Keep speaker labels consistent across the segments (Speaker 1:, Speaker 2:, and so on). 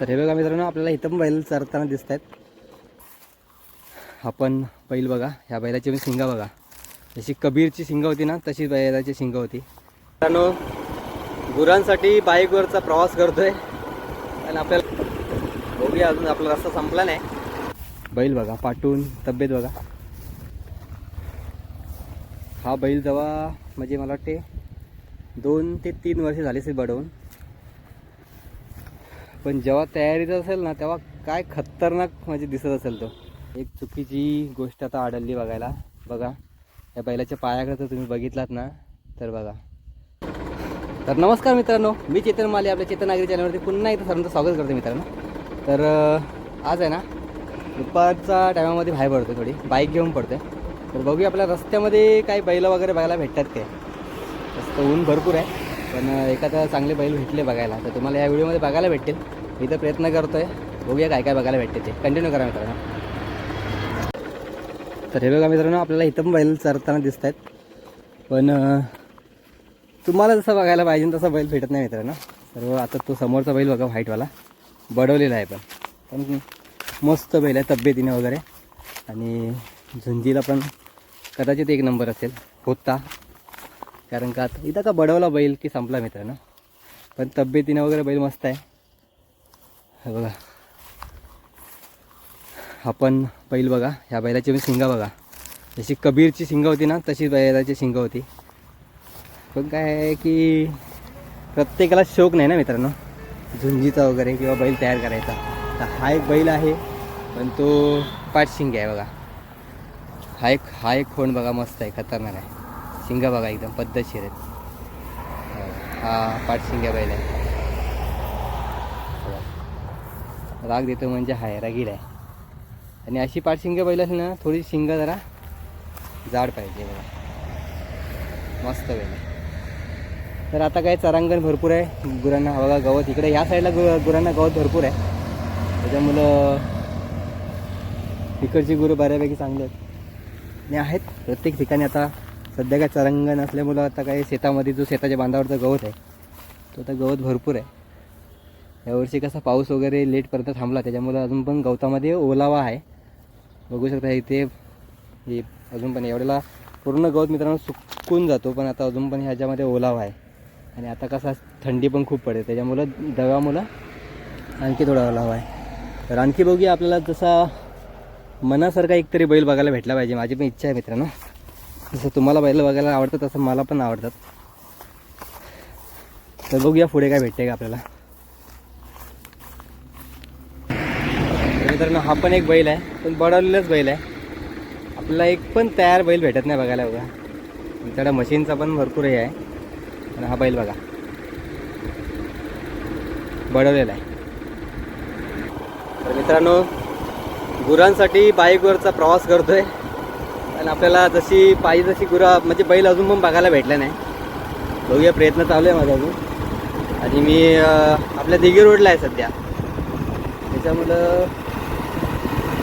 Speaker 1: तर हे बघा मित्रांनो आपल्याला इथं पण बैल चरताना दिसत आहेत आपण बैल बघा ह्या बैलाची मी शिंगा बघा. जशी कबीरची शिंगा होती ना तशी बैलाची शिंगा होती. मित्रांनो गुरांसाठी बाईकवरचा प्रवास करतोय. आणि आपल्याला बघूया अजून आपला रस्ता संपला नाही. बैल बघा पाठून तब्येत बघा. हा बैल जेव्हा म्हणजे मला वाटते दोन ते तीन वर्ष झाले असेल बडवून. पण जेव्हा तयारीत असेल ना तेव्हा काय खतरनाक म्हणजे दिसत असेल तो. एक चुकीची गोष्ट आता आढळली बघायला. बघा या बैलाच्या पायाकडे जर तुम्ही बघितलात ना तर बघा. तर नमस्कार मित्रांनो मी चेतन माले आपल्या चेतन नागरी चॅनलवरती पुन्हा एकदा सर्वांचं स्वागत करतो मित्रांनो. तर आज आहे ना दुपारच्या टायमामध्ये बाहेर पडतो थोडी बाईक घेऊन पडते तर बघूया आपल्या रस्त्यामध्ये काही बैलं वगैरे बघायला भेटतात काय? जास्त ऊन भरपूर आहे. पण एखादा चांगले बैल भेटले बघायला तर तुम्हाला या व्हिडिओमध्ये बघायला भेटतील. मी तर प्रयत्न करतो आहे बघूया काय काय बघायला भेटते ते. कंटिन्यू करा मित्रांनो. तर हे बघा मित्रांनो आपल्याला इथं पण बैल चरताना दिसत आहेत पण तुम्हाला जसं बघायला पाहिजे तसा बैल भेटत नाही मित्रांनो. सर्व आता तो समोरचा बैल बघा व्हाईटवाला. बडवलेला आहे पण. पण मस्त बैल आहे तब्येतीने वगैरे. आणि झुंजीला पण कदाचित एक नंबर असेल. होता. कारण का आता इथं का बडवला बैल की संपला मित्रांनो. पण तब्येतीनं वगैरे बैल मस्त आहे. बघा. आपण बैल बघा. ह्या बैलाची पण शिंगा बघा. जशी कबीरची शिंगा होती ना तशी बैलाची शिंगा होती. पण काय आहे की प्रत्येकाला शौक नाही ना मित्रांनो. झुंजीचा वगैरे किंवा बैल तयार करायचा. तर हा एक बैल आहे पण तो पाठशिंग आहे बघा. हा एक हा एक खोंड बघा मस्त आहे खतरनाक आहे. शिंगा बघा एकदम पद्धतशीर आहेत. हा पाठशिंग्या बैल आहे. राग देतो म्हणजे हाय रागीड आहे. आणि अशी पाठशिंग्या बैल असेल ना थोडी शिंगा जरा जाड पाहिजे बघा. मस्त बैल आहे. तर आता काय चरांगण भरपूर आहे. गुरांना बघा गवत इकडे ह्या साईडला गु गुरांना गवत भरपूर आहे. त्याच्यामुळं इकडची गुरु बऱ्यापैकी चांगली आहेत. आणि आहेत प्रत्येक ठिकाणी आता सध्या काय चरंग नसल्यामुळं आता काही शेतामध्ये जो शेताच्या बांधावरचा गवत आहे तो आता गवत भरपूर आहे. यावर्षी कसा पाऊस वगैरे लेटपर्यंत थांबला त्याच्यामुळं अजून पण गवतामध्ये ओलावा आहे. बघू शकता इथे हे अजून पण एवढ्याला पूर्ण गवत मित्रांनो सुकून जातो पण आता अजून पण ह्याच्यामध्ये ओलावा आहे. आणि आता कसा थंडी पण खूप पडते त्याच्यामुळं दव्यामुळं आणखी थोडा ओलावा आहे. तर आणखी बघूया आपल्याला जसा मनासारखा एकतरी बैल बघायला भेटला पाहिजे माझी पण इच्छा आहे मित्रांनो. जसं तुम्हाला बैल बघायला आवडतं तसं मला पण आवडतात. तर बघूया पुढे काय भेटते का आपल्याला. मित्रांनो हा पण एक बैल आहे पण बडवलेलाच बैल आहे. आपल्याला एक पण तयार बैल भेटत नाही बघायला बघा त्याला मशीनचा पण भरपूर हे आहे. आणि हा बैल बघा. बडवलेला आहे. तर मित्रांनो गुरांसाठी बाईकवरचा प्रवास करतोय. आणि आपल्याला जशी पाहिजे तशी गुरा म्हणजे बैल अजून पण बघायला भेटला नाही. बघूया प्रयत्न चालू आहे माझा अजून. आणि मी आपल्या दिघी रोडला आहे सध्या. त्याच्यामुळं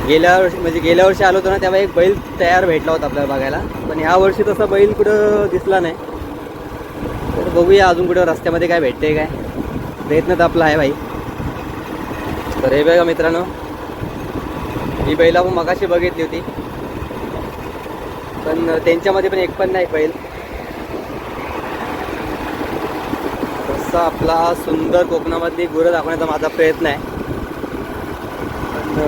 Speaker 1: गेल्या वर्षी म्हणजे गेल्या वर्षी आलो होतो ना तेव्हा एक बैल तयार भेटला होता आपल्याला बघायला. पण ह्या वर्षी तसा बैल कुठं दिसला नाही. तर बघूया अजून कुठं रस्त्यामध्ये काय भेटते काय. प्रयत्न तर आपला आहे भाई. तर हे बघा मित्रांनो. ही बैला आपण मगाशी बघितली होती. पण त्यांच्यामध्ये पण एक पण नाही बैल. तसा आपला सुंदर कोकणामधली गुरं दाखवण्याचा माझा प्रयत्न आहे. पण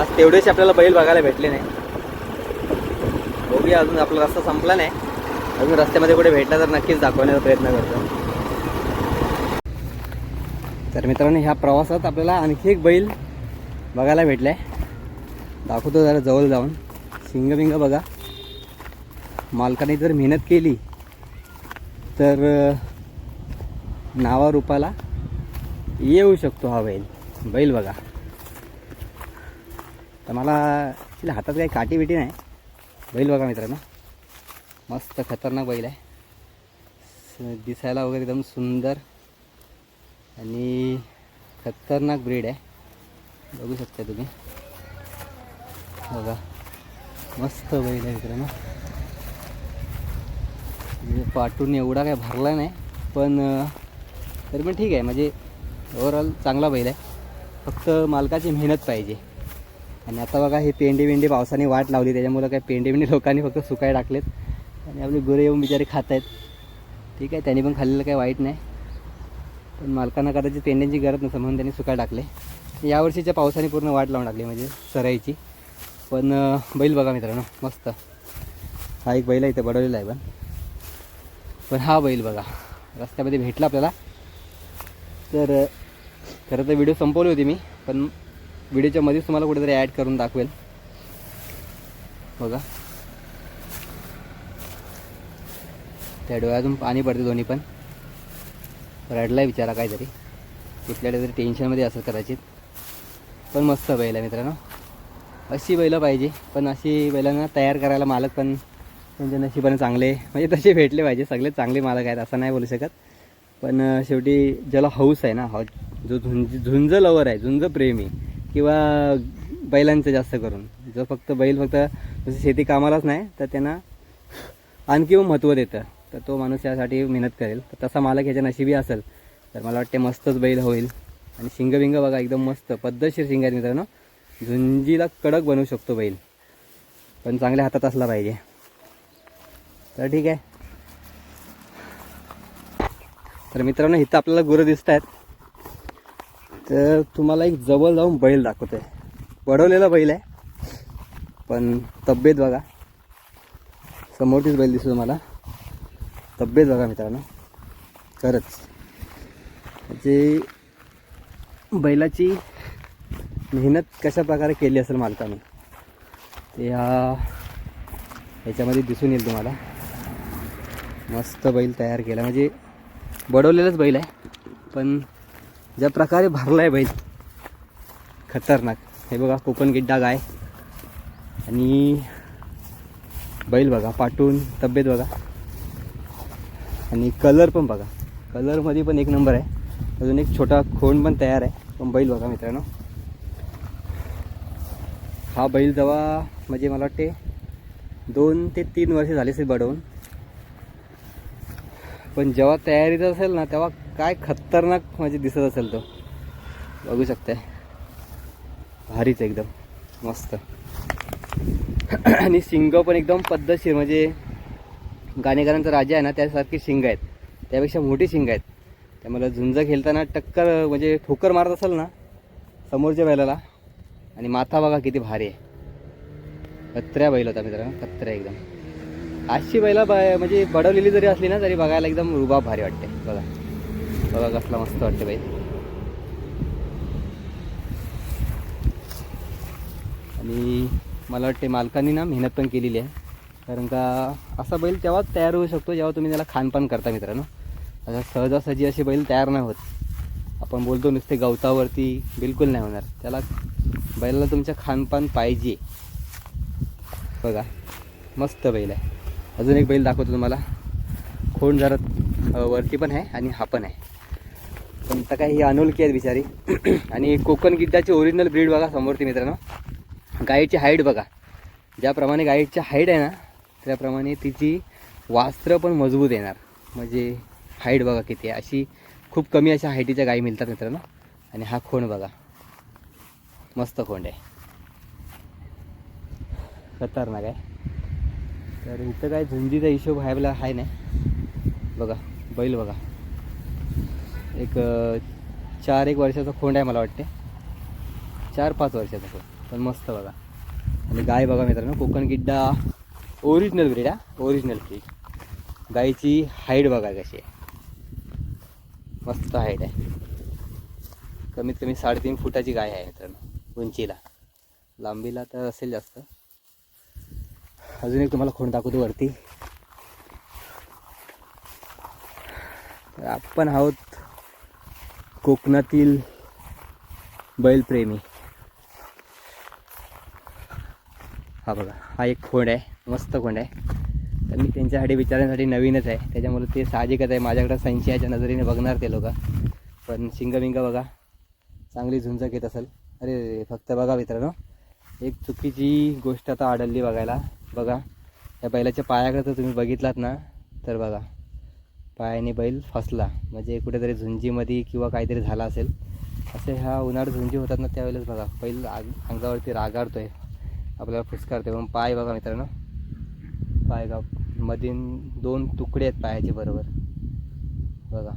Speaker 1: आज तेवढेच आपल्याला बैल बघायला भेटले नाही. बघूया अजून आपला रस्ता संपला नाही. अजून रस्त्यामध्ये कुठे भेटला तर नक्कीच दाखवण्याचा प्रयत्न करतो. तर मित्रांनो ह्या प्रवासात आपल्याला आणखी एक बैल बघायला भेटलाय. दाखवतो जरा जवळ जाऊन. शिंग बिंग बघा. मालकाने जर मेहनत केली तर नावारूपाला येऊ शकतो हा बैल. बैल बघा. तर मला तिला हातात काही काठी बिटी नाही. बैल बघा मित्रांनो. मस्त खतरनाक बैल आहे. स- दिसायला वगैरे एकदम सुंदर आणि खतरनाक ब्रीड आहे. बघू शकता तुम्ही. बघा. मस्त बैल आहे इकडे म्हणजे पाटून एवढा काय भरला नाही पण तरी पण ठीक आहे. म्हणजे ओव्हरऑल चांगला बैल आहे. फक्त मालकाची मेहनत पाहिजे. आणि आता बघा हे पेंडी बिंडी पावसाने वाट लावली त्याच्यामुळं काय पेंडी बिंडी लोकांनी फक्त सुकाय टाकलेत. आणि आपले गुरे येऊन बिचारे खात आहेत ठीक आहे त्यांनी पण खाल्लेलं काही वाईट नाही. पण मालकांना कदाचित पेंड्यांची गरज नसं म्हणून त्यांनी सुकाय टाकले. यावर्षीच्या पावसाने पूर्ण वाट लावून टाकली म्हणजे सराईची. पण बैल बघा मित्रांनो मस्त. हा एक बैल आहे इथे बडवलेला आहे पण. पण हा बैल बघा रस्त्यामध्ये भेटला आपल्याला. तर खरं तर व्हिडिओ संपवली होती मी पण व्हिडिओच्या मध्येच तुम्हाला कुठेतरी ॲड करून दाखवेल. बघा. त्या डोळ्यातून पाणी पडते दोन्ही पण. रडलाय विचारा काहीतरी. कुठल्या तरी टेन्शनमध्ये असं कदाचित. पण मस्त बैल आहे मित्रांनो. अशी बैलं पाहिजे. पण अशी बैलांना तयार करायला मालक पण त्यांच्या नशिबाने चांगले म्हणजे तसे भेटले पाहिजे. सगळे चांगले मालक आहेत असं नाही बोलू शकत. पण शेवटी ज्याला हौस आहे ना हौ जो झुंज झुंज लवर आहे झुंज प्रेमी किंवा बैलांचं जास्त करून जो फक्त बैल फक्त जसं शेती कामालाच नाही तर त्यांना आणखी महत्त्व देतं. तर तो माणूस यासाठी मेहनत करेल. तर तसा मालक ह्याच्या नशिबी असेल तर मला वाटते मस्तच बैल होईल. आणि शिंगबिंग बघा एकदम मस्त पद्धतशीर शिंग आहेत मित्रांनो. झुंजीला कडक बनवू शकतो बैल. पण चांगल्या हातात असला पाहिजे. तर ठीक आहे. तर मित्रांनो इथं आपल्याला गुरं दिसत आहेत तर तुम्हाला एक जवळ जाऊन बैल दाखवतोय. बडवलेला बैल आहे. पण तब्येत बघा. समोरचीच बैल दिसतो तुम्हाला. तब्येत बघा मित्रांनो. खरंच. म्हणजे बैलाची मेहनत कशा प्रकारे केली असेल मालकाने ते ह्या ह्याच्यामध्ये दिसून येईल तुम्हाला. मस्त बैल तयार केला. म्हणजे बडवलेलाच बैल आहे पण ज्या प्रकारे भरला आहे बैल खतरनाक. हे बघा कोकण गिड्डा गाय. आणि बैल बघा पाटून तब्येत बघा. आणि कलर पण बघा. कलरमध्ये पण एक नंबर आहे. अजून एक छोटा खोंड पण तयार आहे. पण बैल बघा मित्रांनो. हा बैल जेव्हा म्हणजे मला वाटते दोन ते तीन वर्ष झाले असेल बडवून. पण जेव्हा तयारीत असेल ना तेव्हा काय खतरनाक म्हणजे दिसत असेल तो. बघू शकताय. भारीच एकदम. मस्त. आणि शिंग पण एकदम पद्धतशीर म्हणजे गाणेकरांचा राजा आहे ना त्यासारखी शिंग आहेत. त्यापेक्षा मोठी शिंग आहेत. त्यामुळे झुंज खेळताना टक्कर म्हणजे ठोकर मारत असेल ना समोरच्या बैलाला आणि माथा बघा किती भारी आहे. कत्र्या बैल होता मित्रांनो कत्र्या एकदम. अशी बैला म्हणजे बडवलेली जरी असली ना तरी बघायला एकदम रुबाब भारी वाटते. बघा. बघा कसला मस्त वाटते बैल. आणि मला वाटते मालकांनी ना मेहनत पण केलेली आहे. कारण का असा बैल तेव्हाच तयार होऊ शकतो जेव्हा तुम्ही त्याला खानपान करता मित्रांनो. आता सहजासहजी असे बैल तयार नाही होत. आपण बोलतो नुसते गवतावरती बिलकुल नाही होणार. त्याला बैलाला तुमच्या खानपान पाहिजे. बघा मस्त बैल आहे. अजून एक बैल दाखवतो तुम्हाला. खोंड जरा वरती पण आहे आणि हा पण आहे. पण तर काय ही अनोळखी आहेत बिचारी. आणि कोकण गिड्डाची ओरिजिनल ब्रीड बघा समोरती मित्रांनो. गाईची हाईट बघा. ज्याप्रमाणे गाईची हाईट आहे ना त्याप्रमाणे तिची वास्त्र पण मजबूत येणार. म्हणजे हाईट बघा किती आहे. अशी खूप कमी अशा हाईटीच्या गायी मिळतात मित्रांनो. आणि हा खोंड बघा. मस्त खोंड आहे. खतरनाक आहे. तर इथं काय झुंजीचा हिशोब आहे आहे नाही. बघा बैल बघा. एक चार एक वर्षाचा खोंड आहे मला वाटते. चार पाच वर्षाचा खोंड. पण मस्त बघा. आणि गाय बघा मित्रांनो कोकण गिड्डा ओरिजिनल ब्रीड हा. ओरिजिनल ब्रीड गायची हाईट बघा कशी आहे. मस्त हाईट आहे कमीत कमी साडेतीन फुटाची गाय आहे मित्रांनो उंचीला. लांबीला तर असेल जास्त. अजून एक तुम्हाला खोंड दाखवतो वरती. तर आपण आहोत कोकणातील बैलप्रेमी. हा बघा हा एक खोंड आहे मस्त खोंड आहे. तर मी त्यांच्यासाठी विचारण्यासाठी नवीनच आहे. त्याच्यामुळे ते साहजिकच आहे. माझ्याकडं संशयाच्या नजरेने बघणार ते लोक. पण शिंगबिंग बघा. चांगली झुंज घेत असेल. अरे फक्त बघा मित्रांनो. एक चुकीची गोष्ट आता आढळली बघायला. बघा. या बैलाच्या पायाकडे तर तुम्ही बघितलात ना तर बघा. पायाने बैल फसला. म्हणजे कुठेतरी झुंजीमध्ये किंवा काहीतरी झाला असेल. असे ह्या उन्हाळ झुंजी होतात ना त्यावेळेस बघा. बैल आग अंगावरती आहे आपल्याला फुसकारतोय. पण पाय बघा मित्रांनो. पाय गाव. मधीन दोन तुकडे आहेत पायाचे बरोबर. बघा.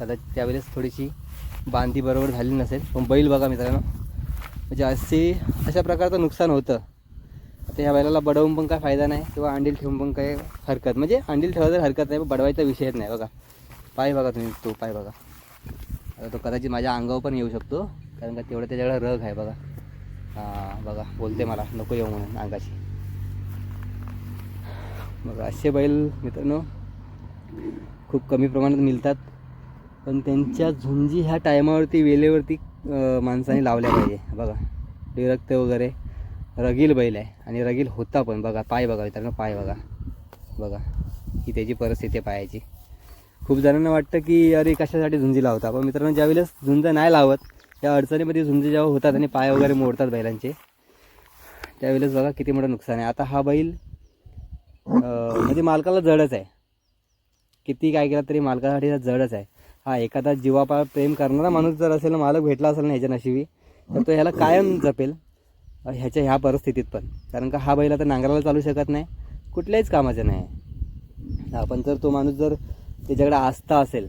Speaker 1: कदाचित त्यावेळेस थोडीशी बांधी बरोबर झाली नसेल पण बैल बघा मित्रांनो. म्हणजे असे अशा प्रकारचं नुकसान होतं. आता ह्या बैलाला बडवून पण काय फायदा नाही किंवा अंडील ठेवून पण काही हरकत म्हणजे अंडील ठेवा तर हरकत नाही पण बडवायचा विषयच नाही बघा. पाय बघा तुम्ही तो पाय बघा. आता तो कदाचित माझ्या अंगावर पण येऊ शकतो कारण का तेवढं त्याच्याकडे रग आहे बघा. हां बघा बोलते मला नको येऊ म्हणून अंगाशी. मग असे बैल मित्रांनो खूप कमी प्रमाणात मिळतात. पण त्यांच्या झुंजी ह्या टायमावरती वेळेवरती माणसाने लावल्या पाहिजे. बघा विरक्त वगैरे. रगील बैल आहे आणि रगील होता पण. बघा पाय बघा मित्रांनो पाय बघा. बघा ही त्याची परिस्थिती पायाची. खूप जणांना वाटतं की अरे कशासाठी झुंजी लावता? पण मित्रांनो ज्यावेळेस झुंज नाही लावत त्या अडचणीमध्ये झुंज जेव्हा होतात आणि पाय वगैरे मोडतात बैलांचे त्यावेळेस बघा किती मोठं नुकसान आहे. आता हा बैल म्हणजे मालकाला जडच आहे. किती काय केलं तरी मालकासाठी जडच आहे. हा एखादा जीवापाळ प्रेम करणारा माणूस जर असेल मालक भेटला असेल ना ह्याच्या नशिबी तर तो ह्याला कायम जपेल. ह्याच्या ह्या परिस्थितीत पण. कारण का हा बैल आता नांगराला चालू शकत नाही. कुठल्याहीच कामाचं नाही. आपण पण जर तो माणूस जर त्याच्याकडे आस्था असेल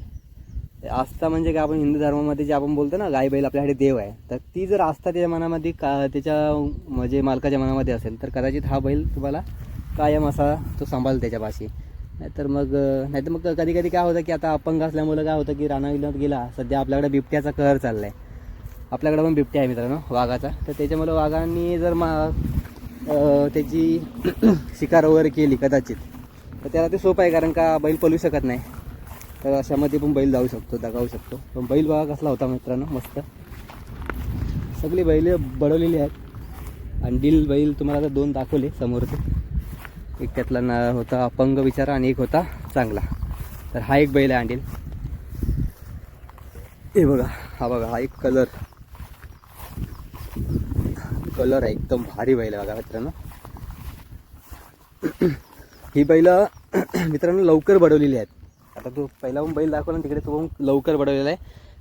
Speaker 1: आस्था म्हणजे काय? आपण हिंदू धर्मामध्ये जे आपण बोलतो ना गाई बैल आपल्याकडे देव आहे. तर ती जर आस्था त्याच्या मनामध्ये का त्याच्या म्हणजे मालकाच्या मनामध्ये असेल तर कदाचित हा बैल तुम्हाला कायम असा तो सांभाळ त्याच्यापाशी. नाहीतर मग नाहीतर मग कधी कधी काय होतं की आता अपंग असल्यामुळं काय होतं की राणा गेला सध्या आपल्याकडे बिबट्याचा कहर चालला आहे आपल्याकडे पण बिबट्या आहे मित्रांनो वाघाचा. तर त्याच्यामुळं वाघांनी जर मा त्याची शिकार वगैरे केली कदाचित तर त्याला ते सोपं आहे कारण का बैल पलू शकत नाही. तर अशामध्ये पण बैल जाऊ शकतो दगावू शकतो. पण बैल वाघ कसला होता मित्रांनो मस्त. सगळी बैल बडवलेली आहेत. आणि डील बैल तुम्हाला आता दोन दाखवले समोरचे. एक त्यातला ना होता अपंग विचारा आणि एक होता चांगला. तर हा एक बैल आहे अंडील. हे बघा हा बघा हा एक कलर. कलर आहे एकदम भारी बैल आहे बघा मित्रांनो. ही बैल मित्रांनो लवकर बडवलेली आहेत. आता तो पहिला पण बैल दाखवला ना तिकडे तो पण लवकर बडवलेला आहे.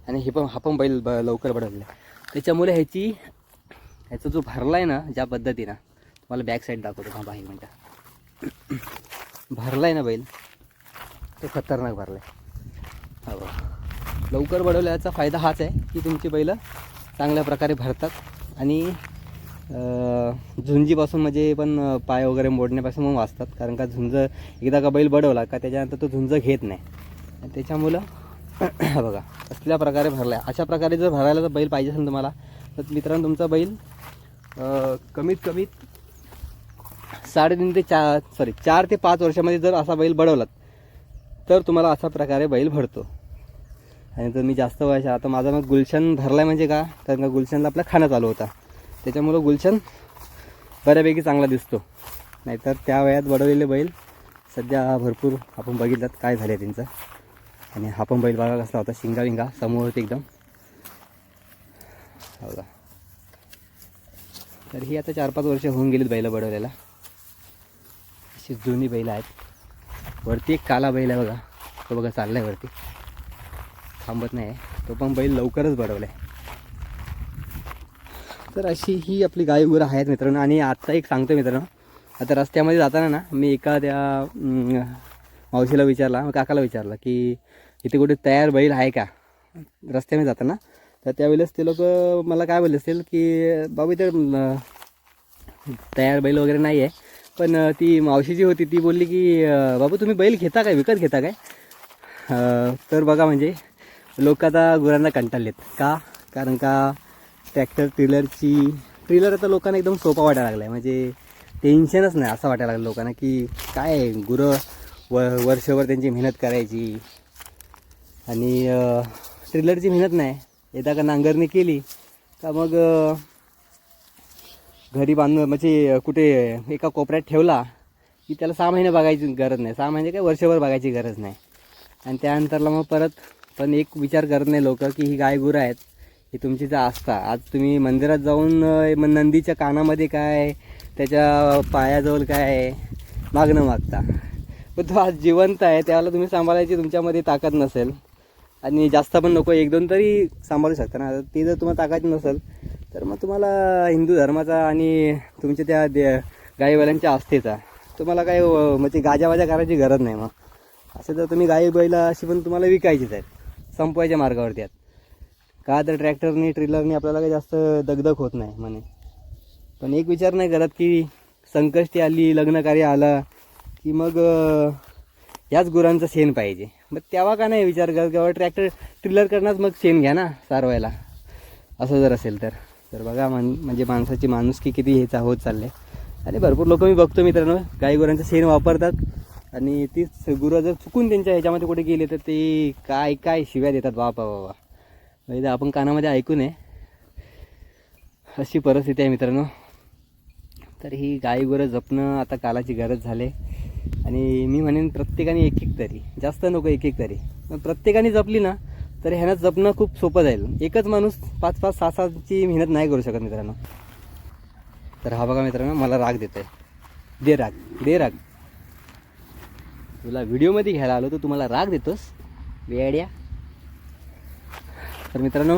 Speaker 1: आणि हे पण हा पण बैल ब लवकर बडवलेला आहे. त्याच्यामुळे ह्याची ह्याचा जो भरला आहे ना ज्या पद्धतीनं तुम्हाला बॅक साईड दाखवतो. हा बाहेर मिनटं. भरला आहे ना बैल. तो खतरनाक भरला आहे हो लवकर बडवल्याचा फायदा हाच आहे की तुमची बैलं चांगल्या प्रकारे भरतात. आणि झुंजीपासून म्हणजे पण पाय वगैरे मोडण्यापासून मग वाचतात. कारण का झुंज एकदा का बैल बडवला का त्याच्यानंतर तो झुंज घेत नाही. आणि त्याच्यामुळं बघा असल्या प्रकारे भरला आहे अशा प्रकारे जर भरायला जर बैल पाहिजे असेल तुम्हाला तर मित्रांनो तुमचा बैल कमीत कमीत साडेतीन ते चार सॉरी चार ते पाच वर्षामध्ये जर असा बैल बडवलात तर तुम्हाला अशा प्रकारे बैल भरतो. आणि जर मी जास्त वयाचा आता माझा मग गुलशन भरला आहे म्हणजे का? कारण का गुलशनला आपला खाणं चालू होता. त्याच्यामुळं गुलशन बऱ्यापैकी चांगला दिसतो. नाहीतर त्या वयात बडवलेले बैल सध्या भरपूर आपण बघितलात काय झालं आहे त्यांचं. आणि हा पण बैल बघा कसला होता शिंगा विंगा समोर होते एकदम. हो का तर ही आता चार पाच वर्ष होऊन गेलीत बैल बडवलेला. अशी जुनी बैलं आहेत. वरती एक काला बैल आहे बघा. तो बघा चाललाय वरती. थांबत नाही तो पण बैल लवकरच बडवला आहे तर अशी ही आपली गाय गुरं आहेत मित्रांनो. आणि आत्ता एक सांगतो मित्रांनो. आता रस्त्यामध्ये जाताना ना मी एका त्या मावशीला विचारला मग काकाला विचारला की इथे कुठे तयार बैल आहे का? रस्त्याने जाताना. तर त्यावेळेस ते लोक मला काय बोलले असतील की बाबा इथे तयार बैल वगैरे नाही आहे पण ती मावशी जी होती ती बोलली की बाबू तुम्ही बैल घेता काय? विकत घेता काय? तर बघा म्हणजे लोक आता गुरांना कंटाळलेत. का? कारण का ट्रॅक्टर ट्रिलरची ट्रिलर आता लोकांना एकदम सोपा वाटायला लागला आहे म्हणजे टेन्शनच नाही असं वाटायला लागलं लोकांना की काय आहे, गुरं व वर्षभर त्यांची मेहनत करायची. आणि ट्रिलरची मेहनत नाही. एकदा का नांगरणी केली का मग घरी बांधून म्हणजे कुठे एका कोपऱ्यात ठेवला की त्याला सहा महिने बघायची गरज नाही. सहा महिने काय वर्षभर बघायची गरज नाही. आणि त्यानंतरला मग परत पण एक विचार करत नाही लोक की ही गाय गुरं आहेत ही तुमची जर आस्था. आज तुम्ही मंदिरात जाऊन मग नंदीच्या कानामध्ये काय त्याच्या पायाजवळ काय मागणं मागता. पण तो आज जिवंत आहे त्याला तुम्ही सांभाळायची तुमच्यामध्ये ताकद नसेल. आणि जास्त पण नको एक दोन तरी सांभाळू शकता ना. ती जर तुम्हाला ताकद नसेल तर मग तुम्हाला हिंदू धर्माचा आणि तुमच्या त्या दे गाईवाल्यांच्या आस्थेचा तुम्हाला काय म्हणजे गाजावाजा करायची गरज नाही मग. असं तर तुम्ही गाई बैला अशी पण तुम्हाला विकायचीच आहेत संपवायच्या मार्गावरती आहेत. का तर ट्रॅक्टरने ट्रिलरने आपल्याला काही जास्त दगदग होत नाही म्हणे. पण एक विचार नाही करत की संकष्टी आली लग्नकार्य आलं की मग याच गुरांचं शेण पाहिजे. मग तेव्हा का नाही विचार करत? किंवा ट्रॅक्टर ट्रिलर करणंच मग शेण घ्या ना सारवायला. असं जर असेल तर. तर बघा मान म्हणजे माणसाची माणुसकी किती हेचा होत चालले आणि भरपूर लोक मी बघतो मित्रांनो. गाई गुरांचं शेण वापरतात. आणि तीच गुरं जर चुकून त्यांच्या ह्याच्यामध्ये कुठे गेले तर ते काय काय शिव्या देतात. बापा बाबा म्हणजे आपण कानामध्ये ऐकू नये अशी परिस्थिती आहे मित्रांनो. तर ही गाई गुरं जपणं आता कालाची गरज झाली आणि मी म्हणेन प्रत्येकाने एक एक तरी. जास्त नको एक एक तरी. पण प्रत्येकाने जपली ना तर ह्यानं जपणं खूप सोपं जाईल. एकच माणूस पाच पाच सहा सहाची मेहनत नाही करू शकत मित्रांनो. तर हा बघा मित्रांनो मला राग देतोय. दे राग दे राग. तुला व्हिडिओमध्ये घ्यायला आलो तर तुम्हाला राग देतोस. वेड्या तर मित्रांनो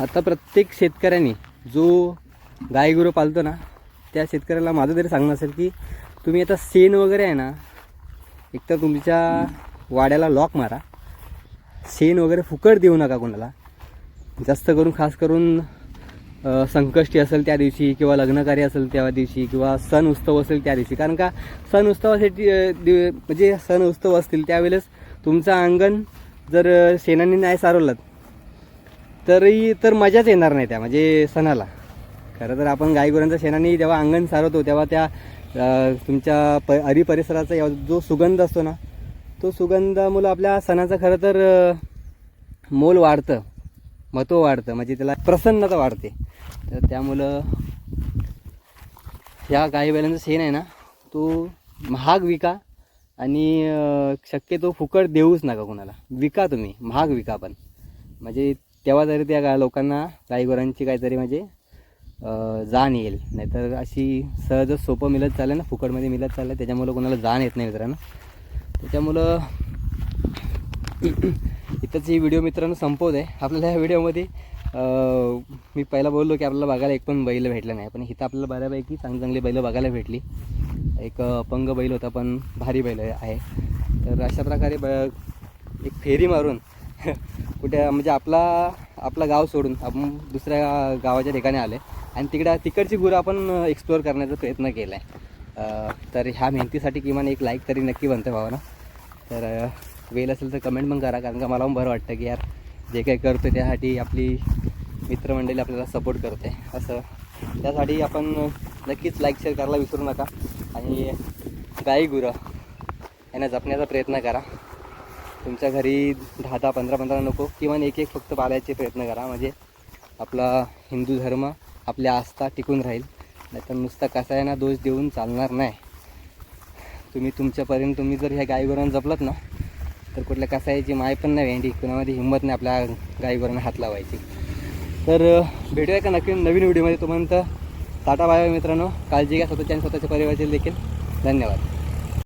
Speaker 1: आता प्रत्येक शेतकऱ्याने जो गाय गुरु पालतो ना त्या शेतकऱ्याला माझं तरी सांगणं असेल की तुम्ही आता सेन वगैरे आहे ना एकतर तुमच्या वाड्याला लॉक मारा. शेण वगैरे फुकट देऊ नका कोणाला. जास्त करून खास करून संकष्टी असेल त्या दिवशी किंवा लग्नकार्य असेल त्या दिवशी किंवा सण उत्सव असेल त्या दिवशी. कारण का सण उत्सवासाठी दि म्हणजे सण उत्सव असतील त्यावेळेस तुमचं अंगण जर शेणाने नाही सारवलं तरी तर मजाच येणार नाही त्या म्हणजे सणाला. खरं तर आपण गायगुरांच्या शेणाने जेव्हा अंगण सारवतो तेव्हा त्या तुमच्या प हरी परिसराचा या- जो सुगंध असतो ना तो सुगंधामुळं आपल्या सणाचं खरं तर मोल वाढतं. महत्त्व वाढतं. म्हणजे त्याला प्रसन्नता वाढते. तर त्यामुळं ह्या गाई बैलांचं शेण आहे ना तो महाग विका आणि शक्यतो फुकट देऊच नका कोणाला. विका तुम्ही. महाग विका पण. म्हणजे तेव्हा तरी त्या गा लोकांना गाईगोरांची काहीतरी म्हणजे जाण येईल. नाहीतर अशी सहजच सोपं मिळत चाललं ना फुकटमध्ये मिळत चाललं त्याच्यामुळं कोणाला जाण येत नाही मित्रांनो. त्याच्यामुळं इथंच ही व्हिडिओ मित्रांनो संपवत आहे आपल्याला ह्या व्हिडिओमध्ये मी पहिला बोललो की आपल्याला बघायला एक पण बैल भेटला नाही. पण इथं आपल्याला बऱ्यापैकी चांगली चांगली बैलं बघायला भेटली. एक अपंग बैल होता पण भारी बैल आहे. तर अशा प्रकारे ब एक फेरी मारून कुठे म्हणजे आपला आपला गाव सोडून आपण दुसऱ्या गावाच्या ठिकाणी आले आणि तिकडं तिकडची गुरं आपण एक्सप्लोअर करण्याचा प्रयत्न केला आहे तर ह्या मेहनतीसाठी किमान एक लाईक तरी नक्की बनतं भावा ना तर वेल असेल तर कमेंट पण करा कारण का मला पण बरं वाटतं की यार जे काही करतो त्यासाठी आपली मित्रमंडळी आपल्याला सपोर्ट करते असं. त्यासाठी आपण नक्कीच लाईक शेअर करायला विसरू नका. आणि गाई गुरं यांना जपण्याचा प्रयत्न करा. तुमच्या घरी दहा दहा पंधरा पंधरा नको किमान एक एक फक्त पाळायचे प्रयत्न करा. म्हणजे आपला हिंदू धर्म आपल्या आस्था टिकून राहील. नाहीतर नुसता ना दोष देऊन चालणार नाही. तुम्ही तुमच्यापर्यंत तुम्ही जर ह्या गाईगोरांना जपलात ना तर कुठल्या कसायची माय पण नाही भेंडी कुणामध्ये हिंमत नाही आपल्या गाईगोरांना हात लावायची. तर भेटूया का नक्की नवीन व्हिडिओमध्ये तोपर्यंत. टाटा बाय बाय मित्रांनो. काळजी घ्या स्वतःच्या आणि स्वतःच्या परिवाराची देखील. धन्यवाद.